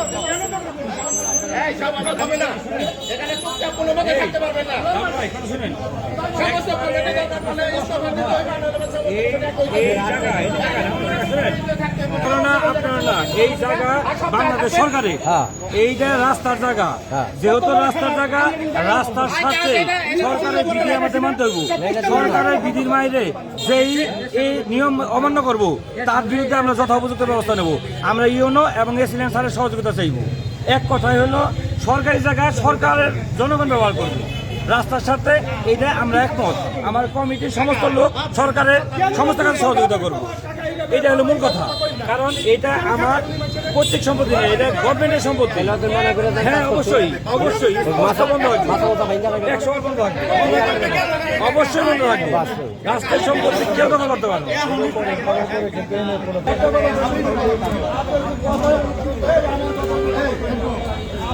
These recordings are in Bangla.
জায়গা নির্বাচন এই না জায়গা বাংলাদেশ সরকারে এইটা রাস্তার জায়গা যেহেতু রাস্তার জায়গা রাস্তার সাথে সরকারের বিধি আমাদের মানতে হইব সরকারের বিধির বাইরে যেই এই নিয়ম অমান্য করব তার বিরুদ্ধে আমরা যথোপযুক্ত ব্যবস্থা নেব। আমরা ইউনো এবং এসিলেন স্যারের সহযোগিতা চাইব। এক কথাই হলো, সরকারি জায়গা সরকারের জনগণ ব্যবহার করবে। রাস্তার সাথে এটা আমরা একমত। আমার কমিটির সমস্ত লোক সরকারের সমস্ত কাছে সহযোগিতা করব। এটা হলো মূল কথা। কারণ এটা আমার প্রত্যেক সম্পত্তি নেই এটা গভর্নমেন্টের সম্পত্তি। হ্যাঁ অবশ্যই অবশ্যই। মাথা বন্ধ একশো বন্ধ অবশ্যই বন্ধ থাকবে। রাস্তার সম্পত্তি কেউ দখল করতে পারবে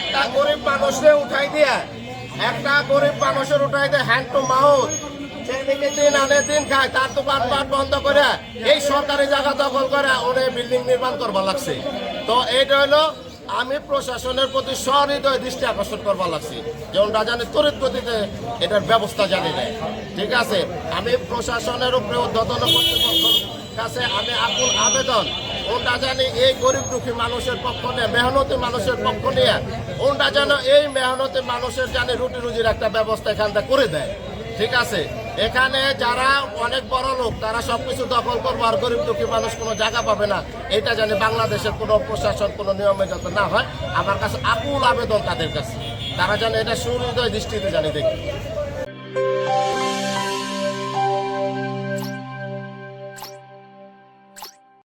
একটা গরিব মানুষরে উঠাই দিয়া একটা গরিব মানুষের উঠাই দিয়ে হ্যান্ড টু মাউথ দিন আনে, দিন খায়, তার পাট বন্ধ করে। এই সরকারি দখল করে বিল্ডিং নির্মাণ করবার লাগছে। তো এইটা আমি প্রশাসনের প্রতি সহৃদয় দৃষ্টি আকর্ষণ করবার লাগছি। যে ওনারা জানে তড়িৎ গতিতে এটার ব্যবস্থা জানি নেয় ঠিক আছে? আমি প্রশাসনের উপরে উদ্বোধন কর্তৃপক্ষের কাছে আমি আকুল আবেদন। ওটা জানি এই গরিব দুঃখী মানুষের পক্ষ নিয়ে, মেহনতি মানুষের পক্ষ নিয়ে ওটা যেন এই মেহনতি মানুষের জানি রুটি রুজির একটা ব্যবস্থা এখানটা করে দেয়। ঠিক আছে? এখানে যারা অনেক বড় লোক, তারা সবকিছু দখল করব আর গরিব দুঃখী মানুষ কোনো জায়গা পাবে না। এটা জানি বাংলাদেশের কোনো প্রশাসন, কোনো নিয়মে যাতে না হয়। আমার কাছে আকুল আবেদন তাদের কাছে। তারা যেন এটা সুহৃদয় দৃষ্টিতে জানি দেখি।